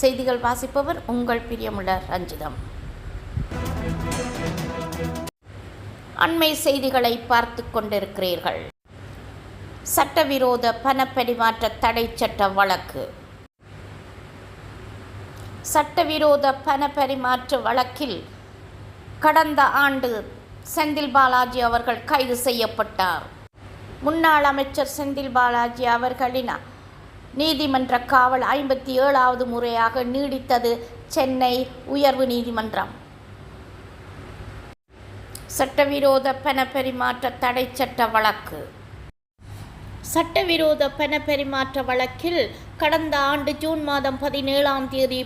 செய்திகள் வாசிப்பவர் உங்கள் பிரியமுள்ள ரஞ்சிதம். அண்மை செய்திகளை பார்த்து கொண்டிருக்கிறீர்கள். சட்டவிரோத பணப்பரிமாற்ற தடை சட்ட வழக்கு. சட்டவிரோத பணப்பரிமாற்ற வழக்கில் கடந்த ஆண்டு செந்தில் பாலாஜி அவர்கள் கைது செய்யப்பட்டார். முன்னாள் அமைச்சர் செந்தில் பாலாஜி அவர்களின் நீதிமன்ற காவல் ஐம்பத்தி ஏழாவது முறையாக நீடித்தது சென்னை உயர்வு நீதிமன்றம். சட்டவிரோத பண பரிமாற்ற தடை சட்ட வழக்கு. சட்டவிரோத பண பரிமாற்ற வழக்கில் கடந்த ஆண்டு ஜூன் மாதம் பதினேழாம் தேதி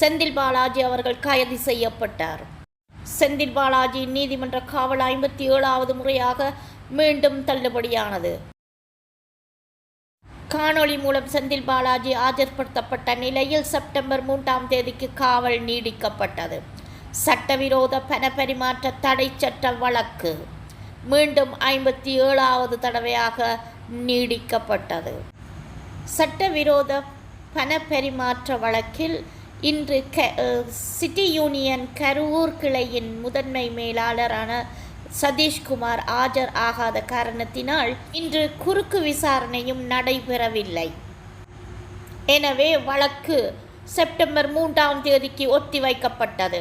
செந்தில் பாலாஜி அவர்கள் கைது செய்யப்பட்டார். செந்தில் பாலாஜி நீதிமன்ற காவல் ஐம்பத்தி ஏழாவது முறையாக மீண்டும் தள்ளுபடியானது. காணொளி மூலம் செந்தில் பாலாஜி ஆஜர்படுத்தப்பட்ட நிலையில் செப்டம்பர் மூன்றாம் தேதிக்கு காவல் நீடிக்கப்பட்டது. சட்டவிரோத பண பரிமாற்ற தடை சட்ட வழக்கு மீண்டும் ஐம்பத்தி ஏழாவது தடவையாக நீடிக்கப்பட்டது. சட்டவிரோத பண பரிமாற்ற வழக்கில் இன்று க சிட்டி யூனியன் கரூர் கிளையின் முதன்மை மேலாளரான சதீஷ்குமார் ஆஜர் ஆகாத காரணத்தினால் இன்று குறுக்கு விசாரணையும் நடைபெறவில்லை. எனவே வழக்கு செப்டம்பர் மூன்றாம் தேதிக்கு ஒத்திவைக்கப்பட்டது.